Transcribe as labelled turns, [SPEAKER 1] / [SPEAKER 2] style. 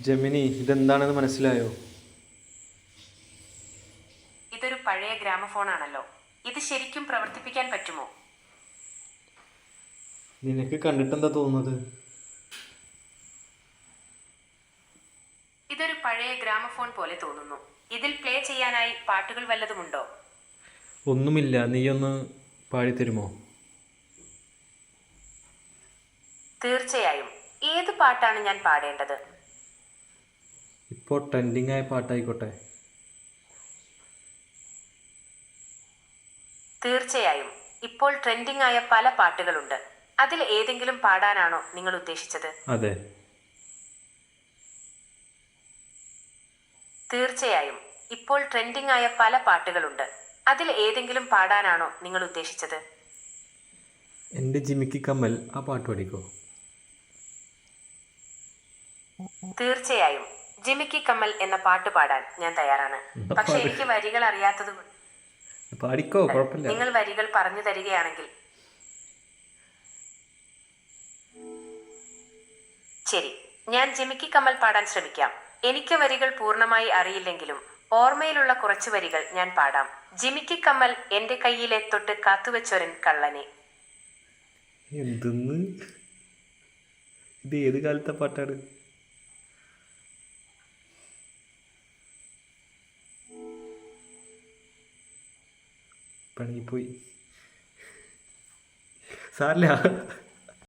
[SPEAKER 1] Gemini ഇതെന്താണെന്ന് മനസ്സിലായോ?
[SPEAKER 2] ഇതൊരു പഴയ ഗ്രാമഫോണാണല്ലോ. ഇത് ശരിക്കും പ്രവർത്തിപ്പിക്കാൻ പറ്റുമോ?
[SPEAKER 1] നിനക്ക് കണ്ടിട്ടെന്താ തോന്നുന്നത്?
[SPEAKER 2] ഇതൊരു പഴയ ഗ്രാമഫോൺ പോലെ തോന്നുന്നു. ഇതിൽ പ്ലേ ചെയ്യാനായി പാട്ടുകൾ വല്ലതുമുണ്ടോ?
[SPEAKER 1] ഒന്നുമില്ല. നീയൊന്ന് പാടിത്തരുമോ?
[SPEAKER 2] തീർച്ചയായും. ഏത് പാട്ടാണ് ഞാൻ പാടേണ്ടത്?
[SPEAKER 1] ഇപ്പോൾ ട്രെൻഡിങ് ആയ പാട്ടായിക്കോട്ടെ.
[SPEAKER 2] തീർച്ചയായും. ഇപ്പോൾ ട്രെൻഡിങ് ആയ പല പാട്ടുകളുണ്ട്. അതിൽ ഏതെങ്കിലും പാടാനാണോ നിങ്ങൾ ഉദ്ദേശിച്ചത്?
[SPEAKER 1] അതെ.
[SPEAKER 2] തീർച്ചയായും. ഇപ്പോൾ ട്രെൻഡിങ് ആയ പല പാട്ടുകളുണ്ട്. അതിൽ ഏതെങ്കിലും പാടാനാണോ നിങ്ങൾ ഉദ്ദേശിച്ചത്?
[SPEAKER 1] എന്റെ ജിമിക്ക് കമ്മൽ ആ പാട്ട് പാടിക്കോ
[SPEAKER 2] തീർച്ചയായും. ജിമിക്കി കമ്മൽ എന്ന പാട്ട് പാടാൻ ഞാൻ തയ്യാറാണ്. പക്ഷെ എനിക്ക് വരികൾ അറിയാത്തത്
[SPEAKER 1] പാടിക്കോ കുഴപ്പമില്ല.
[SPEAKER 2] നിങ്ങൾ വരികൾ പറഞ്ഞു തരികയാണെങ്കിൽ. ശരി ഞാൻ ജിമിക്കി കമ്മൽ പാടാൻ ശ്രമിക്കാം. എനിക്ക് വരികൾ പൂർണമായി അറിയില്ലെങ്കിലും ഓർമ്മയിലുള്ള കുറച്ച് വരികൾ ഞാൻ പാടാം. ജിമിക്കി കമ്മൽ എന്റെ കയ്യിലെ തൊട്ട് കാത്തുവെച്ചൊരൻ കള്ളനെ.
[SPEAKER 1] എന്തെന്ന്? ഇത് ഏത് കാലത്തെ പാട്ടാണ്? പണിപ്പോയി സാറില്ല